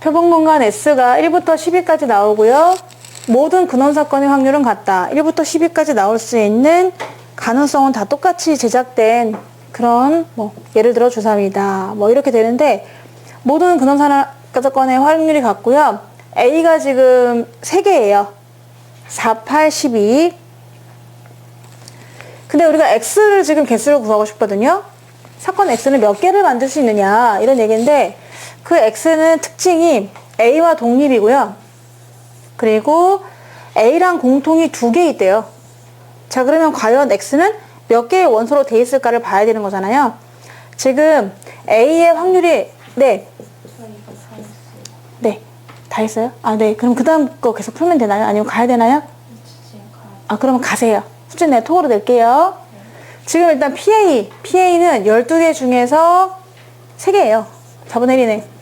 표본 공간 S가 1부터 10위까지 나오고요. 모든 근원 사건의 확률은 같다. 1부터 10위까지 나올 수 있는 가능성은 다 똑같이 제작된 그런 뭐 예를 들어 주사위다. 뭐 이렇게 되는데 모든 근원 사- 사건의 확률이 같고요. A가 지금 3개예요. 4, 8, 12. 근데 우리가 X를 지금 개수를 구하고 싶거든요. 사건 X는 몇 개를 만들 수 있느냐 이런 얘기인데 그 X는 특징이 A와 독립이고요. 그리고 A랑 공통이 두 개 있대요. 자 그러면 과연 X는 몇 개의 원소로 돼 있을까를 봐야 되는 거잖아요. 지금 A의 확률이 네. 네. 다 했어요? 아, 네. 그럼 그 다음 거 계속 풀면 되나요? 아니면 가야 되나요? 아, 그러면 가세요. 숙제 내가 톡으로 낼게요. 지금 일단 PA. PA는 12개 중에서 3개예요. 4분의 1이네.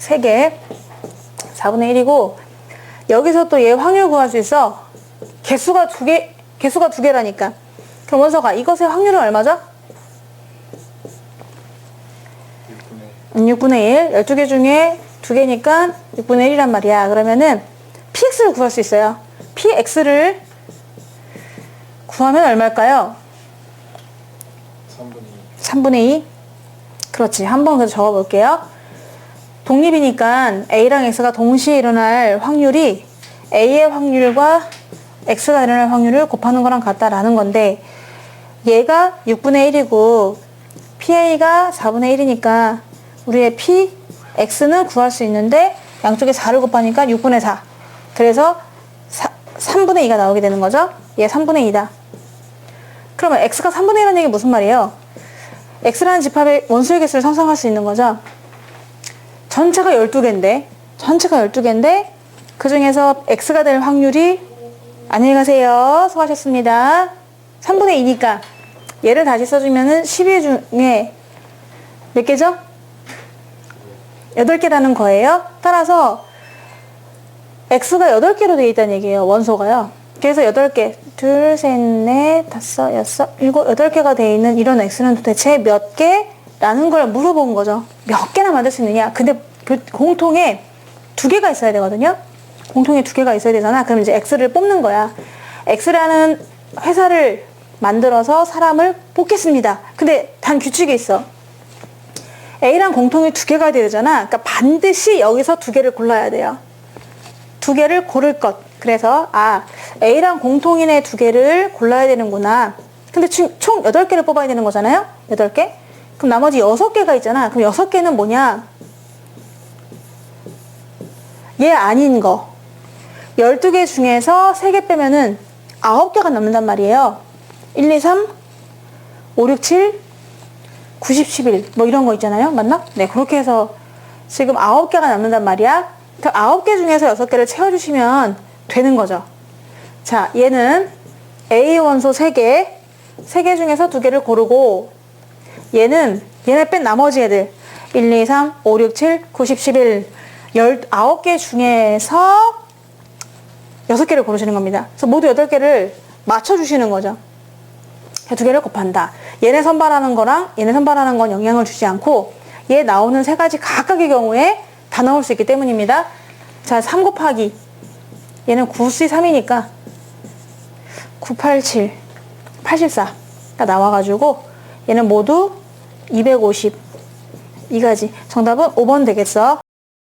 3개. 4분의 1이고, 여기서 또 얘 확률 구할 수 있어. 개수가 두 개, 개수가 두 개라니까. 그럼 원서가 이것의 확률은 얼마죠? 6분의 1. 12개 중에 2개니까 6분의 1이란 말이야. 그러면은 PX를 구할 수 있어요. PX를 구하면 얼마일까요? 3분의 3분의 2. 그렇지. 한번 그래서 적어볼게요. 독립이니까 A랑 X가 동시에 일어날 확률이 A의 확률과 X가 일어날 확률을 곱하는 거랑 같다라는 건데 얘가 6분의 1이고 PA가 4분의 1이니까 우리의 P, X는 구할 수 있는데 양쪽에 4를 곱하니까 6분의 4. 그래서 4, 3분의 2가 나오게 되는 거죠. 얘 3분의 2다. 그러면 X가 3분의 1이라는 얘기 무슨 말이에요? X라는 집합의 원소의 개수를 상상할 수 있는 거죠. 전체가 12개인데, 전체가 12개인데, 그 중에서 X가 될 확률이, 안녕히 가세요. 수고하셨습니다. 3분의 2니까, 얘를 다시 써주면은 12 중에 몇 개죠? 8개라는 거예요. 따라서, X가 8개로 되어 있다는 얘기예요. 원소가요. 그래서 8개. 둘, 셋, 넷, 다섯, 여섯, 일곱, 8개가 되어 있는 이런 X는 도대체 몇 개? 라는 걸 물어본 거죠. 몇 개나 만들 수 있느냐? 근데 그 공통에 두 개가 있어야 되거든요. 공통에 두 개가 있어야 되잖아. 그럼 이제 X를 뽑는 거야. X라는 회사를 만들어서 사람을 뽑겠습니다. 근데 단 규칙이 있어. A랑 공통이 두 개가 되잖아. 그러니까 반드시 여기서 두 개를 골라야 돼요. 두 개를 고를 것. 그래서 아 A랑 공통인의 두 개를 골라야 되는구나. 근데 총, 총 8개를 뽑아야 되는 거잖아요. 8개. 그럼 나머지 6개가 있잖아. 그럼 6개는 뭐냐? 얘 아닌 거. 12개 중에서 3개 빼면은 9개가 남는단 말이에요. 1, 2, 3, 5, 6, 7, 90, 11. 뭐 이런 거 있잖아요. 맞나? 네, 그렇게 해서 지금 9개가 남는단 말이야. 그 9개 중에서 6개를 채워주시면 되는 거죠. 자, 얘는 A 원소 3개, 3개 중에서 2개를 고르고, 얘는, 얘네 뺀 나머지 애들, 1, 2, 3, 5, 6, 7, 90, 11, 19개 중에서 6개를 고르시는 겁니다. 그래서 모두 8개를 맞춰주시는 거죠. 두 개를 곱한다. 얘네 선발하는 거랑 얘네 선발하는 건 영향을 주지 않고 얘 나오는 세 가지 각각의 경우에 다 나올 수 있기 때문입니다. 자, 3 곱하기 얘는 9C 3이니까 987, 84가 나와가지고 얘는 모두 250 이 가지 정답은 5번 되겠어.